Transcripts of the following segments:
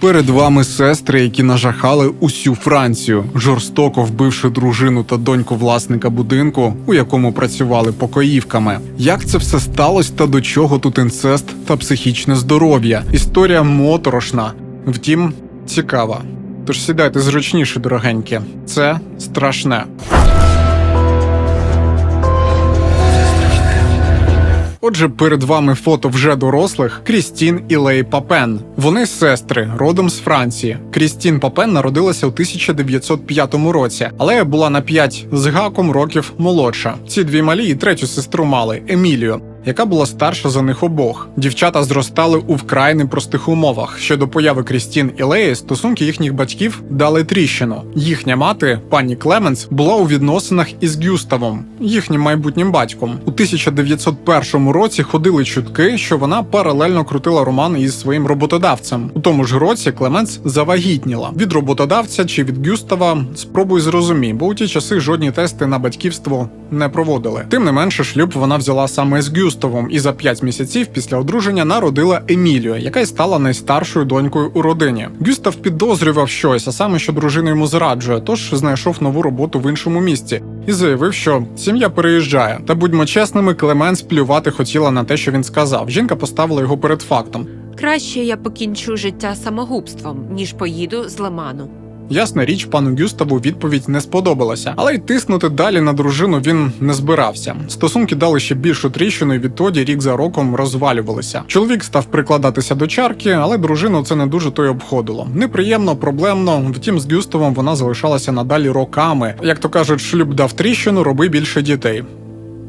Перед вами сестри, які нажахали усю Францію, жорстоко вбивши дружину та доньку власника будинку, у якому працювали покоївками. Як це все сталося та до чого тут інцест та психічне здоров'я? Історія моторошна, втім, цікава. Тож сідайте зручніше, дорогенькі. Це страшне. Отже, перед вами фото вже дорослих Крістін і Лей Папен. Вони сестри, родом з Франції. Крістін Папен народилася у 1905 році, але була на 5 з гаком років молодша. Ці дві малі і третю сестру мали Емілію. Яка була старша за них обох. Дівчата зростали у вкрай непростих умовах. Ще до появи Крістін і Леї стосунки їхніх батьків дали тріщину. Їхня мати, пані Клеменс, була у відносинах із Гюставом, їхнім майбутнім батьком. У 1901 році ходили чутки, що вона паралельно крутила роман із своїм роботодавцем. У тому ж році Клеменс завагітніла від роботодавця чи від Гюстава. Спробуй зрозумій, бо у ті часи жодні тести на батьківство не проводили. Тим не менше, шлюб вона взяла саме з Гюставом, і за 5 місяців після одруження народила Емілію, яка й стала найстаршою донькою у родині. Гюстав підозрював щось, а саме що дружина йому зраджує, тож знайшов нову роботу в іншому місті і заявив, що сім'я переїжджає. Та будьмо чесними, Клеменс плювати хотіла на те, що він сказав. Жінка поставила його перед фактом. Краще я покінчу життя самогубством, ніж поїду з Лиману. Ясна річ, пану Гюставу відповідь не сподобалася, але й тиснути далі на дружину він не збирався. Стосунки дали ще більшу тріщину, і відтоді рік за роком розвалювалися. Чоловік став прикладатися до чарки, але дружину це не дуже то й обходило. Неприємно, проблемно. Втім, з Гюставом вона залишалася надалі роками. Як то кажуть, шлюб дав тріщину, роби більше дітей.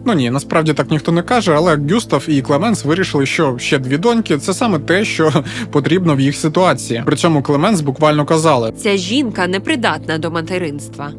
Ну ні, насправді так ніхто не каже, але Гюстав і Клеменс вирішили, що ще дві доньки це саме те, що потрібно в їх ситуації. При цьому Клеменс буквально казали: Ця жінка непридатна до материнства.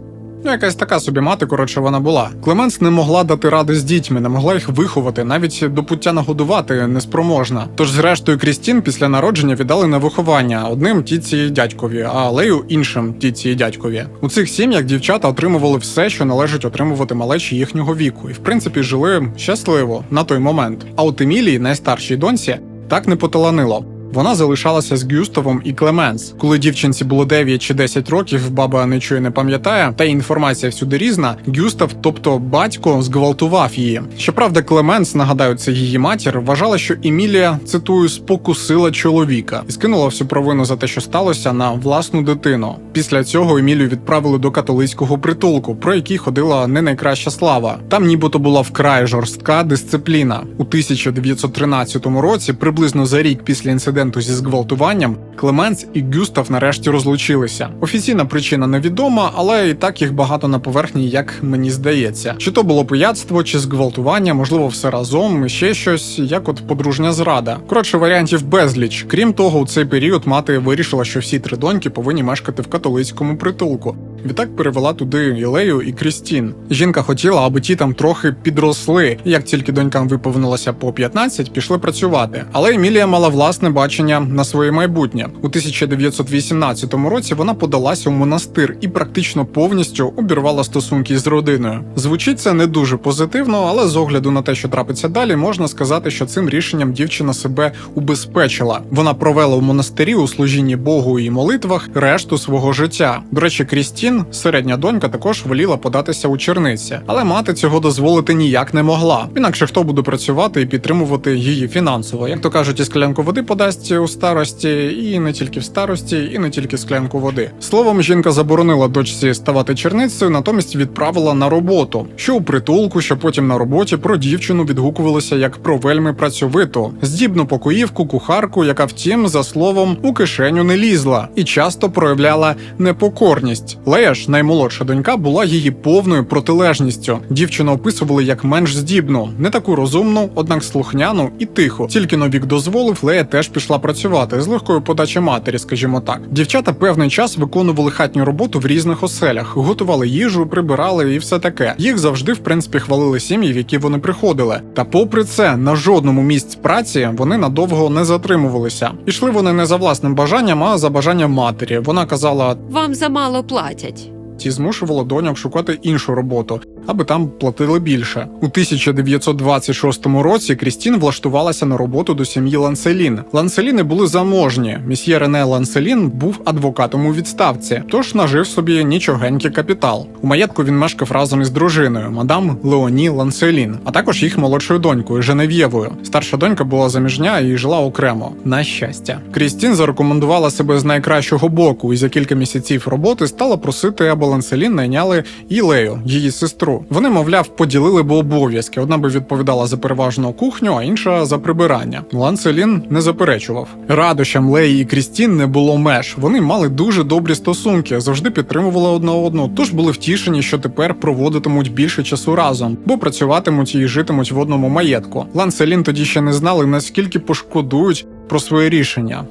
Ну, якась така собі мати, коротше, вона була. Клеменс не могла дати ради з дітьми, не могла їх виховати, навіть до пуття нагодувати неспроможна. Тож, зрештою, Крістін після народження віддали на виховання одним тіці і дядькові, а Лею іншим тіці і дядькові. У цих сім'ях дівчата отримували все, що належить отримувати малечі їхнього віку, і в принципі жили щасливо на той момент. А от Емілії, найстаршій доньці, так не поталанило. Вона залишалася з Гюставом і Клеменс. Коли дівчинці було 9 чи 10 років, баба нічого не пам'ятає, та інформація всюди різна. Гюстав, тобто батько, зґвалтував її. Щоправда, Клеменс, нагадаю, це її матір, вважала, що Емілія цитую спокусила чоловіка і скинула всю провину за те, що сталося, на власну дитину. Після цього Емілію відправили до католицького притулку, про який ходила не найкраща слава. Там, нібито була вкрай жорстка дисципліна. У 1913 році, приблизно за рік після інциденту зі зґвалтуванням, Клеменс і Гюстав нарешті розлучилися. Офіційна причина невідома, але і так їх багато на поверхні, як мені здається. Чи то було пияцтво, чи зґвалтування, можливо, все разом, ще щось, як от подружня зрада. Коротше, варіантів безліч. Крім того, у цей період мати вирішила, що всі три доньки повинні мешкати в католицькому притулку. Відтак перевела туди Ілею і Крістін. Жінка хотіла, аби ті там трохи підросли. Як тільки донькам виповнилося по 15, пішли працювати. Але Емілія мала власне бачення на своє майбутнє. У 1918 році вона подалася у монастир і практично повністю обірвала стосунки з родиною. Звучить це не дуже позитивно, але з огляду на те, що трапиться далі, можна сказати, що цим рішенням дівчина себе убезпечила. Вона провела у монастирі у служінні Богу і молитвах решту свого життя. До речі, Крістін, середня донька, також воліла податися у черниці, але мати цього дозволити ніяк не могла. Інакше хто буде працювати і підтримувати її фінансово, як то кажуть, і склянку води подасть у старості, і не тільки в старості, і не тільки склянку води. Словом, жінка заборонила дочці ставати черницею, натомість відправила на роботу, що у притулку, що потім на роботі про дівчину відгукувалося як про вельми працьовиту, здібну покоївку, кухарку, яка втім, за словом, у кишеню не лізла і часто проявляла непокорність. Лея ж, наймолодша донька, була її повною протилежністю. Дівчину описували як менш здібну, не таку розумну, однак слухняну і тиху. Тільки но вік дозволив, Лея теж пішла працювати з легкою подачі матері, скажімо так. Дівчата певний час виконували хатню роботу в різних оселях, готували їжу, прибирали і все таке. Їх завжди, в принципі, хвалили сім'ї, в які вони приходили. Та попри це, на жодному місці праці вони надовго не затримувалися. Ішли вони не за власним бажанням, а за бажанням матері. Вона казала, Вам замало платять. ті змушувало доньок шукати іншу роботу. Аби там платили більше. У 1926 році Крістін влаштувалася на роботу до сім'ї Ланселін. Ланселіни були заможні. Місьє Рене Ланселін був адвокатом у відставці, тож нажив собі нічогенький капітал. У маєтку він мешкав разом із дружиною, мадам Леоні Ланселін, а також їх молодшою донькою Женев'євою. Старша донька була заміжня і жила окремо. На щастя, Крістін зарекомендувала себе з найкращого боку, і за кілька місяців роботи стала просити, аби Ланселін найняли і Лею, її сестру. Вони, мовляв, поділили б обов'язки. Одна би відповідала за переважно кухню, а інша за прибирання. Ланселін не заперечував. Радощам Леї і Крістін не було меж. Вони мали дуже добрі стосунки, завжди підтримували одна одну, тож були втішені, що тепер проводитимуть більше часу разом, бо працюватимуть і житимуть в одному маєтку. Ланселін тоді ще не знали, наскільки пошкодують про своє рішення.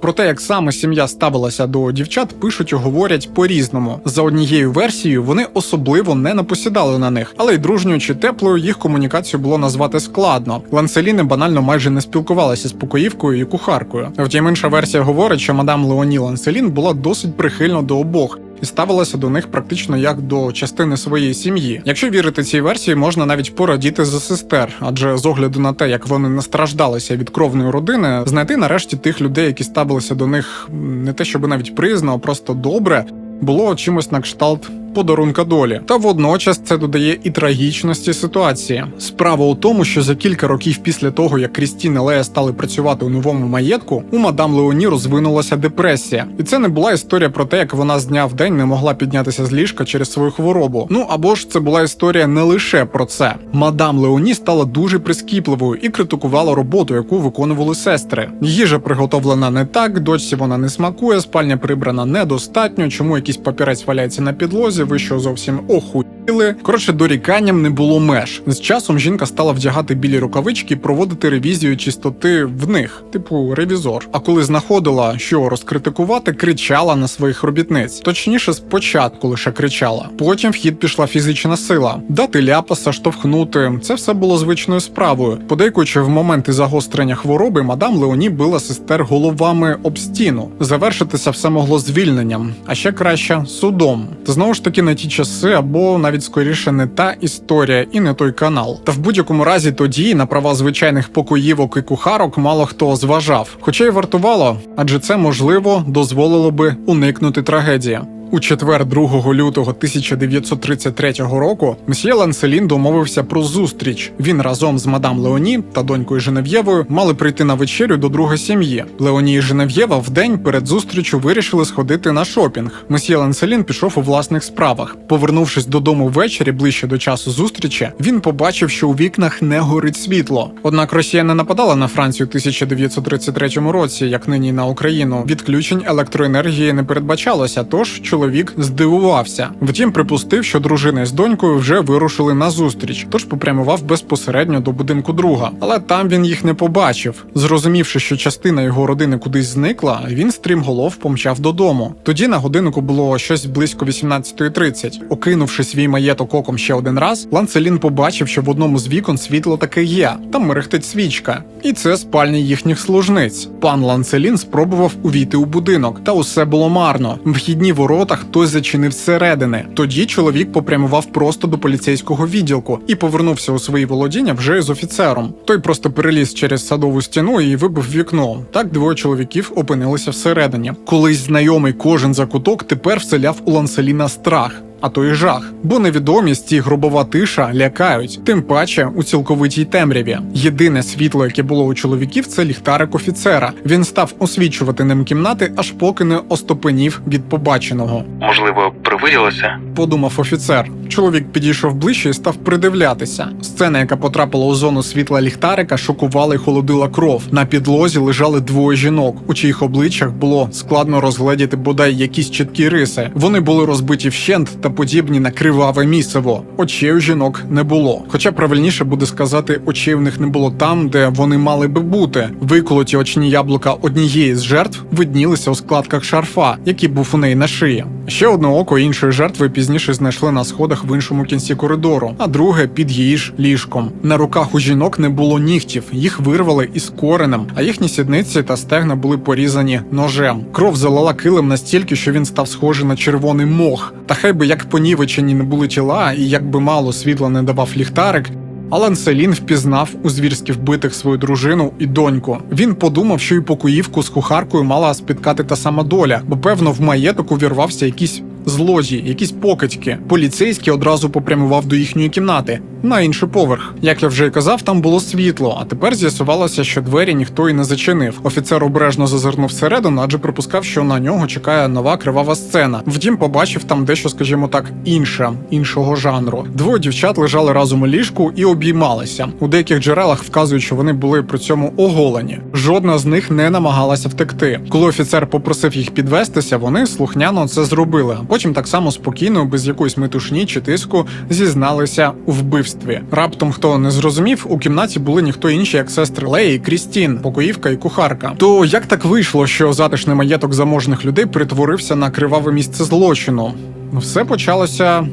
Про те, як саме сім'я ставилася до дівчат, пишуть і говорять по-різному. За однією версією, вони особливо не напосідали на них, але й дружньою чи теплою їх комунікацію було назвати складно. Ланселіни банально майже не спілкувалися з покоївкою і кухаркою. Втім, інша версія говорить, що мадам Леоні Ланселін була досить прихильна до обох. І ставилася до них практично як до частини своєї сім'ї. Якщо вірити цій версії, можна навіть порадіти за сестер, адже з огляду на те, як вони настраждалися від кровної родини, знайти нарешті тих людей, які ставилися до них не те, щоб навіть приязно, а просто добре, було чимось на кшталт подарунка долі. Та водночас це додає і трагічності ситуації. Справа у тому, що за кілька років після того, як Крістін і Лея стали працювати у новому маєтку, у мадам Леоні розвинулася депресія. І це не була історія про те, як вона з дня в день не могла піднятися з ліжка через свою хворобу. Ну або ж це була історія не лише про це. Мадам Леоні стала дуже прискіпливою і критикувала роботу, яку виконували сестри. Їжа приготовлена не так, дочці вона не смакує, спальня прибрана недостатньо. Чому якийсь папірець валяється на підлозі? Ви що зовсім охуїли? Коротше, доріканням не було меж. З часом жінка стала вдягати білі рукавички і проводити ревізію чистоти в них, типу ревізор. А коли знаходила, що розкритикувати, кричала на своїх робітниць. Точніше, спочатку лише кричала. Потім в хід пішла фізична сила, дати ляпаса, штовхнути. Це все було звичною справою. Подейкуючи в моменти загострення хвороби, мадам Леоні била сестер головами об стіну. Завершитися все могло звільненням, а ще краще судом. Та знову ж таки на ті часи, або навіть скоріше не та історія і не той канал. Та в будь-якому разі тоді на права звичайних покоївок і кухарок мало хто зважав. Хоча й вартувало, адже це можливо дозволило би уникнути трагедії. У четвер 2 лютого 1933 року месьє Ланселін домовився про зустріч. Він разом з мадам Леоні та донькою Женев'євою мали прийти на вечерю до друга сім'ї. Леоні і Женев'єва в день перед зустрічю вирішили сходити на шопінг. Месьє Ланселін пішов у власних справах. Повернувшись додому ввечері ближче до часу зустрічі, він побачив, що у вікнах не горить світло. Однак Росія не нападала на Францію у 1933 році, як нині на Україну. Відключень електроенергії не передбачалося, тож чоловік здивувався. Втім, припустив, що дружина з донькою вже вирушили на зустріч, тож попрямував безпосередньо до будинку друга. Але там він їх не побачив. Зрозумівши, що частина його родини кудись зникла, він стрімголов помчав додому. Тоді на годиннику було щось близько 18.30. Окинувши свій маєток оком ще один раз, Ланцелін побачив, що в одному з вікон світло таке є. Там мерехтить свічка. І це спальня їхніх служниць. Пан Ланцелін спробував увійти у будинок, та усе було марно. Вхідні ворота хтось зачинив зсередини. Тоді чоловік попрямував просто до поліцейського відділку і повернувся у свої володіння вже з офіцером. Той просто переліз через садову стіну і вибив вікно. Так двоє чоловіків опинилися всередині. Колись знайомий кожен закуток тепер вселяв у Ланселіна страх. А то і жах, бо невідомість і гробова тиша лякають, тим паче у цілковитій темряві. Єдине світло, яке було у чоловіків, це ліхтарик офіцера. Він став освічувати ним кімнати, аж поки не остопенів від побаченого. Можливо, привиділося? Подумав офіцер. Чоловік підійшов ближче і став придивлятися. Сцена, яка потрапила у зону світла ліхтарика, шокувала й холодила кров. На підлозі лежали двоє жінок, у чиїх обличчях було складно розгледіти бодай якісь чіткі риси. Вони були розбиті вщент та подібні на криваве місиво. Очей у жінок не було. Хоча правильніше буде сказати, очей в них не було там, де вони мали би бути. Виколоті очні яблука однієї з жертв виднілися у складках шарфа, який був у неї на шиї. Ще одне око іншої жертви пізніше знайшли на сходах в іншому кінці коридору, а друге під її ж ліжком. На руках у жінок не було нігтів, їх вирвали із коренем, а їхні сідниці та стегна були порізані ножем. Кров залила килим настільки, що він став схожий на червоний мох. Та хай би як понівечені не були тіла, і як би мало світла не давав ліхтарик. Алан Селін впізнав у звірськи вбитих свою дружину і доньку. Він подумав, що і покоївку з кухаркою мала спіткати та сама доля, бо певно в маєток увірвався якийсь злодій, якісь покидьки. Поліцейський одразу попрямував до їхньої кімнати на інший поверх. Як я вже й казав, там було світло, а тепер з'ясувалося, що двері ніхто і не зачинив. Офіцер обережно зазирнув всередину, адже припускав, що на нього чекає нова кривава сцена. Втім, побачив там дещо, скажімо так, інше, іншого жанру. Двоє дівчат лежали разом у ліжку і обіймалися. У деяких джерелах вказують, що вони були при цьому оголені. Жодна з них не намагалася втекти. Коли офіцер попросив їх підвестися, вони слухняно це зробили. Потім так само спокійно, без якоїсь метушні чи тиску, зізналися у вбивстві. Раптом, хто не зрозумів, у кімнаті були ніхто інші, як сестри Леї Крістін, покоївка і кухарка. То як так вийшло, що затишний маєток заможних людей перетворився на криваве місце злочину? Все почалося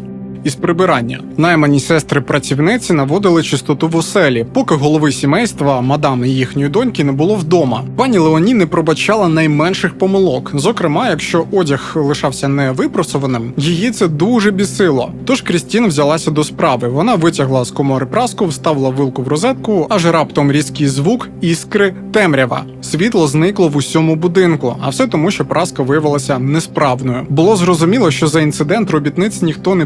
із прибирання. Наймані сестри працівниці наводили чистоту в оселі, поки голови сімейства, мадам і їхньої доньки не було вдома. Пані Леоні не пробачала найменших помилок. Зокрема, якщо одяг лишався не випросованим, її це дуже бісило. Тож Крістін взялася до справи. Вона витягла з комори праску, вставила вилку в розетку, аж раптом різкий звук, іскри, темрява. Світло зникло в усьому будинку, а все тому, що праска виявилася несправною. Було зрозуміло, що за інцидент робітниць ніхто не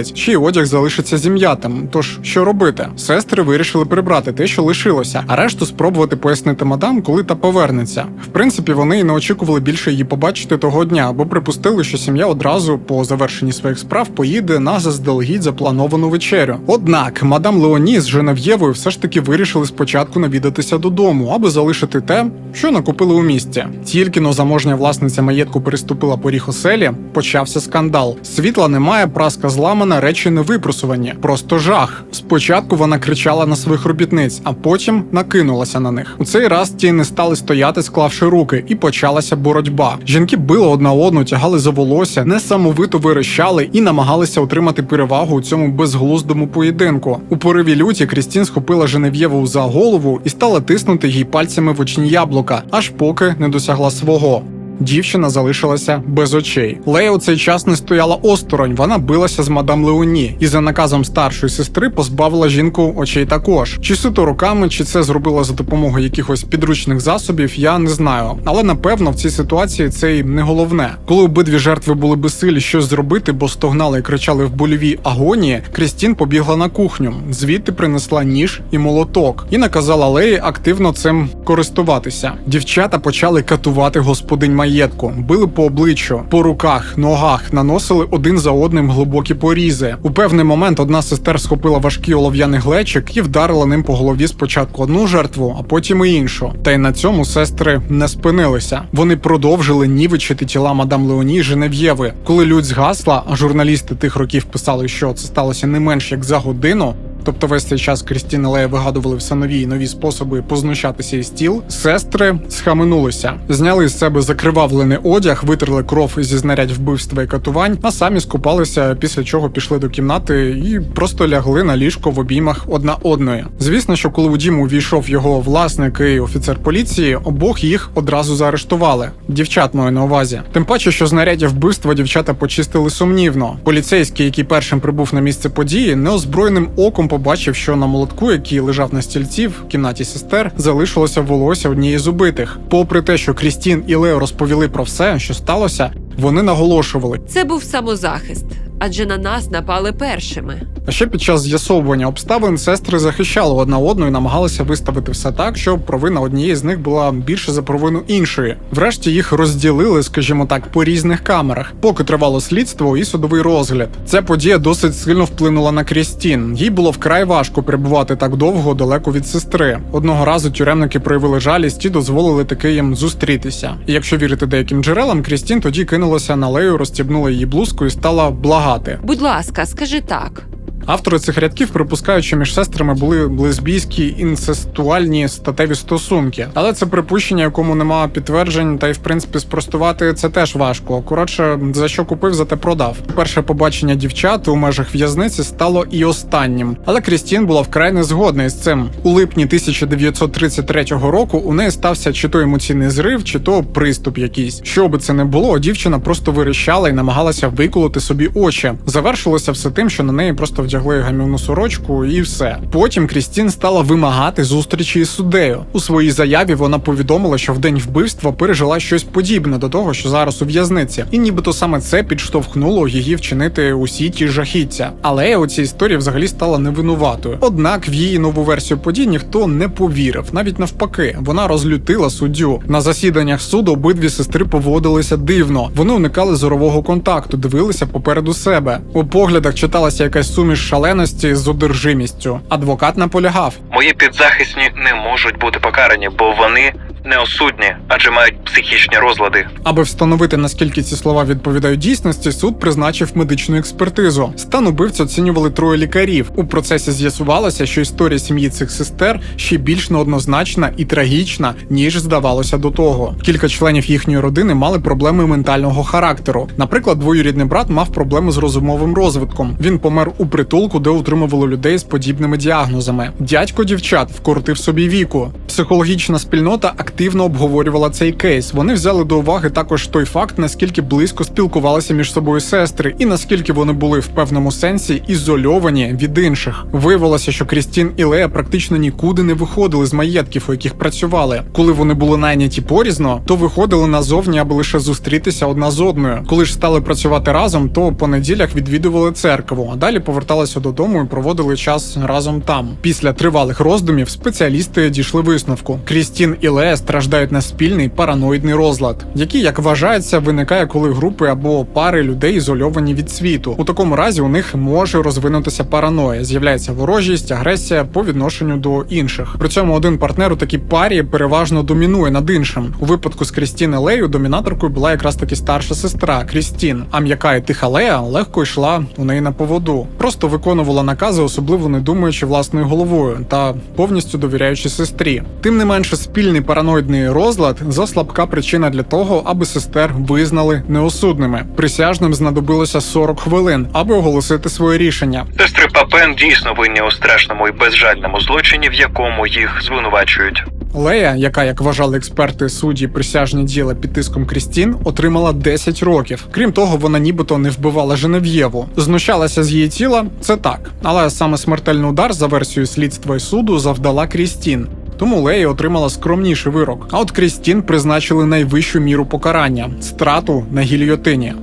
поховалить, чий одяг залишиться зім'ятим. Тож що робити? Сестри вирішили прибрати те, що лишилося, а решту спробувати пояснити мадам, коли та повернеться. В принципі, вони і не очікували більше її побачити того дня, бо припустили, що сім'я одразу по завершенні своїх справ поїде на заздалегідь заплановану вечерю. Однак мадам Леоні з Женев'євою все ж таки вирішили спочатку навідатися додому, аби залишити те, що накупили у місті. Тільки но заможня власниця маєтку переступила поріг оселі, почався скандал. Світла немає, праска зламана, речі не випросувані. Просто жах. Спочатку вона кричала на своїх робітниць, а потім накинулася на них. У цей раз ті не стали стояти, склавши руки, і почалася боротьба. Жінки били одна одну, тягали за волосся, несамовито вирощали і намагалися отримати перевагу у цьому безглуздому поєдинку. У пориві люті Крістін схопила Женев'єву за голову і стала тиснути їй пальцями в очні яблука, аж поки не досягла свого. Дівчина залишилася без очей. Лея у цей час не стояла осторонь, вона билася з мадам Леоні і за наказом старшої сестри позбавила жінку очей також. Чи суто руками, чи це зробила за допомогою якихось підручних засобів, я не знаю. Але напевно в цій ситуації це й не головне. Коли обидві жертви були безсилі щось зробити, бо стогнали і кричали в больовій агонії, Крістін побігла на кухню, звідти принесла ніж і молоток і наказала Леї активно цим користуватися. Дівчата почали катувати господинь маєтку, били по обличчю, по руках, ногах, наносили один за одним глибокі порізи. У певний момент одна з сестер схопила важкий олов'яний глечик і вдарила ним по голові спочатку одну жертву, а потім і іншу. Та й на цьому сестри не спинилися. Вони продовжили нівечити тіла мадам Леоні і Женев'єви. Коли лють згасла, а журналісти тих років писали, що це сталося не менш як за годину. Тобто весь цей час Крістіна Лея вигадували все нові і нові способи познущатися із тіл. Сестри схаменулися, зняли з себе закривавлений одяг, витерли кров зі знарядь вбивства і катувань, а самі скупалися, після чого пішли до кімнати і просто лягли на ліжко в обіймах одна одної. Звісно, що коли у дім увійшов його власник і офіцер поліції, обох їх одразу заарештували. Дівчат маю на увазі. Тим паче, що знаряддя вбивства дівчата почистили сумнівно. Поліцейський, який першим прибув на місце події, неозброєним оком побачив, що на молотку, який лежав на стільці в кімнаті сестер, залишилося волосся однієї з убитих. Попри те, що Крістін і Лео розповіли про все, що сталося, вони наголошували. Це був самозахист, адже на нас напали першими. А ще під час з'ясовування обставин сестри захищали одна одну і намагалися виставити все так, щоб провина однієї з них була більше за провину іншої. Врешті їх розділили, скажімо так, по різних камерах, поки тривало слідство і судовий розгляд. Ця подія досить сильно вплинула на Крістін. Їй було вкрай важко перебувати так довго далеко від сестри. Одного разу тюремники проявили жалість і дозволили таки їм зустрітися. І якщо вірити деяким джерелам, Крістін тоді кинулася на лею, розстібнула її блузку і стала благати. Будь ласка, скажи так. Автори цих рядків припускають, що між сестрами були лесбійські інцестуальні статеві стосунки, але це припущення, якому немає підтверджень, та й в принципі спростувати це теж важко. Коротше, за що купив, за те продав. Перше побачення дівчат у межах в'язниці стало і останнім, але Крістін була вкрай не згодна із цим. У липні 1933 року у неї стався чи то емоційний зрив, чи то приступ якийсь. Що би це не було, дівчина просто вирішала і намагалася виколоти собі очі. Завершилося все тим, що на неї просто вдягли гамівну сорочку, і все. Потім Крістін стала вимагати зустрічі із суддею. У своїй заяві вона повідомила, що в день вбивства пережила щось подібне до того, що зараз у в'язниці, і нібито саме це підштовхнуло її вчинити усі ті жахіття. Але у цій історії взагалі стала невинуватою. Однак в її нову версію подій ніхто не повірив, навіть навпаки, вона розлютила суддю. На засіданнях суду обидві сестри поводилися дивно. Вони уникали зорового контакту, дивилися попереду себе. У поглядах читалася якась суміш шаленості з одержимістю. Адвокат наполягав. Мої підзахисні не можуть бути покарані, бо вони неосудні, адже мають психічні розлади. Аби встановити наскільки ці слова відповідають дійсності, суд призначив медичну експертизу. Стан убивць оцінювали троє лікарів. У процесі з'ясувалося, що історія сім'ї цих сестер ще більш неоднозначна і трагічна, ніж здавалося до того. Кілька членів їхньої родини мали проблеми ментального характеру. Наприклад, двоюрідний брат мав проблеми з розумовим розвитком. Він помер у притулку, де утримували людей з подібними діагнозами. Дядько дівчат вкоротив собі віку. Психологічна спільнота активно обговорювала цей кейс. Вони взяли до уваги також той факт, наскільки близько спілкувалися між собою сестри, і наскільки вони були в певному сенсі ізольовані від інших. Виявилося, що Крістін і Лея практично нікуди не виходили з маєтків, у яких працювали. Коли вони були найняті порізно, то виходили назовні, аби лише зустрітися одна з одною. Коли ж стали працювати разом, то по неділях відвідували церкву, а далі поверталися додому і проводили час разом там. Після тривалих роздумів спеціалісти дійшли висновку: Крістін і Лея страждають на спільний параноїдний розлад, який, як вважається, виникає, коли групи або пари людей ізольовані від світу. У такому разі у них може розвинутися параноя, з'являється ворожість, агресія по відношенню до інших. При цьому один партнер у такій парі переважно домінує над іншим. У випадку з Крістін і Лею домінаторкою була якраз таки старша сестра Крістін, а м'яка і тиха Лея легко йшла у неї на поводу, просто виконувала накази, особливо не думаючи власною головою та повністю довіряючи сестрі. Тим не менше, спільний параноїдний розлад заслабка причина для того, аби сестер визнали неосудними. Присяжним знадобилося 40 хвилин, аби оголосити своє рішення. Сестри Папен дійсно винні у страшному і безжальному злочині, в якому їх звинувачують. Лея, яка, як вважали експерти судді, присяжні діла під тиском Крістін, отримала 10 років. Крім того, вона нібито не вбивала Женев'єву. Знущалася з її тіла, це так. Але саме смертельний удар за версією слідства і суду завдала Крістін. Тому Лея отримала скромніший вирок. А от Крістін призначили найвищу міру покарання страту на гільйотині.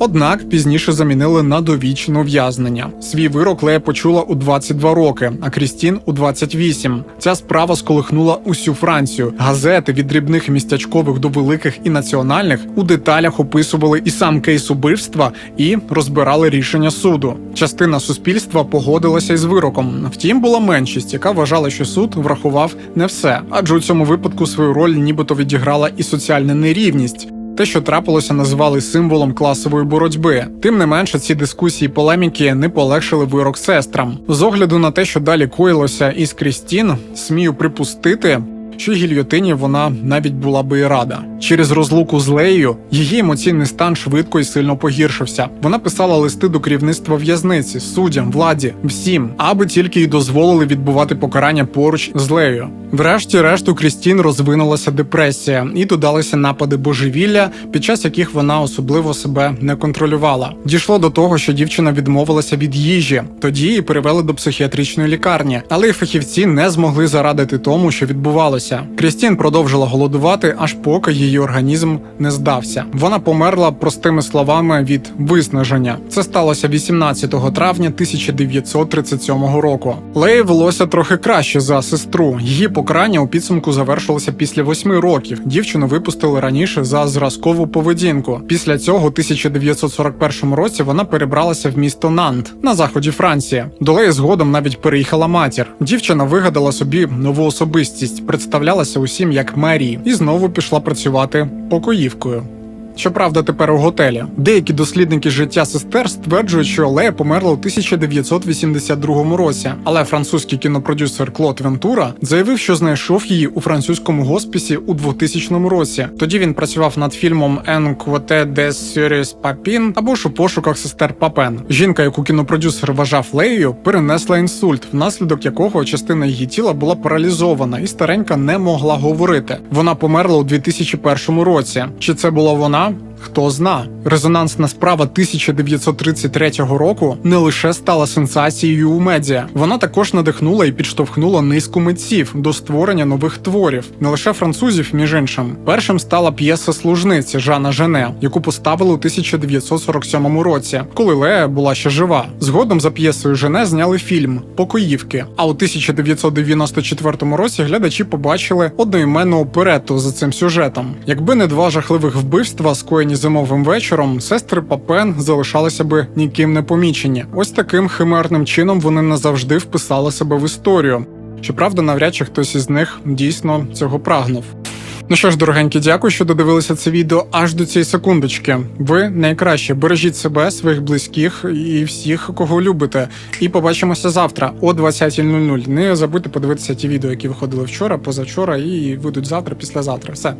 Однак пізніше замінили на довічне ув'язнення. Свій вирок Лея почула у 22 роки, а Крістін у 28. Ця справа сколихнула усю Францію. Газети від дрібних містячкових до великих і національних у деталях описували і сам кейс убивства, і розбирали рішення суду. Частина суспільства погодилася із вироком. Втім, була меншість, яка вважала, що суд врахував не все, адже у цьому випадку свою роль нібито відіграла і соціальна нерівність. Те, що трапилося, називали символом класової боротьби. Тим не менше, ці дискусії полеміки не полегшили вирок сестрам. З огляду на те, що далі коїлося із Крістін, смію припустити. Що гільйотині вона навіть була би і рада. Через розлуку з Леєю її емоційний стан швидко і сильно погіршився. Вона писала листи до керівництва в'язниці, суддям, владі, всім, аби тільки й дозволили відбувати покарання поруч з Леєю. Врешті-решт у Крістін розвинулася депресія і додалися напади божевілля, під час яких вона особливо себе не контролювала. Дійшло до того, що дівчина відмовилася від їжі. Тоді її перевели до психіатричної лікарні, але й фахівці не змогли зарадити тому, що відбувалося. Крістін продовжила голодувати, аж поки її організм не здався. Вона померла простими словами від виснаження. Це сталося 18 травня 1937 року. Леї велося трохи краще за сестру. Її покарання у підсумку завершилося після восьми років. Дівчину випустили раніше за зразкову поведінку. Після цього, у 1941 році, вона перебралася в місто Нант на заході Франції. До Леї згодом навіть переїхала матір. Дівчина вигадала собі нову особистість, представлялася усім як Марі, і знову пішла працювати покоївкою. Щоправда, тепер у готелі. Деякі дослідники життя сестер стверджують, що Лея померла у 1982 році, але французький кінопродюсер Клод Вентура заявив, що знайшов її у французькому госпісі у 2000 році. Тоді він працював над фільмом «En Quote de Papin» або ж у пошуках сестер Папен. Жінка, яку кінопродюсер вважав Леєю, перенесла інсульт, внаслідок якого частина її тіла була паралізована, і старенька не могла говорити. Вона померла у 2001 році. Чи це була вона? down. Хто зна, резонансна справа 1933 року не лише стала сенсацією у медіа, вона також надихнула і підштовхнула низку митців до створення нових творів, не лише французів, між іншим. Першим стала п'єса служниці Жана Жене, яку поставили у 1947 році, коли Лея була ще жива. Згодом за п'єсою Жене зняли фільм Покоївки. А у 1994 році глядачі побачили одноіменну оперету за цим сюжетом. Якби не два жахливих вбивства, скоєні зимовим вечором, сестри Папен залишалися би ніким не помічені. Ось таким химерним чином вони назавжди вписали себе в історію. Щоправда, навряд чи хтось із них дійсно цього прагнув. Ну що ж, дорогенькі, дякую, що додивилися це відео аж до цієї секундочки. Ви найкраще бережіть себе, своїх близьких і всіх, кого любите. І побачимося завтра о 20.00. Не забудьте подивитися ті відео, які виходили вчора, позавчора, і вийдуть завтра, післязавтра. Все.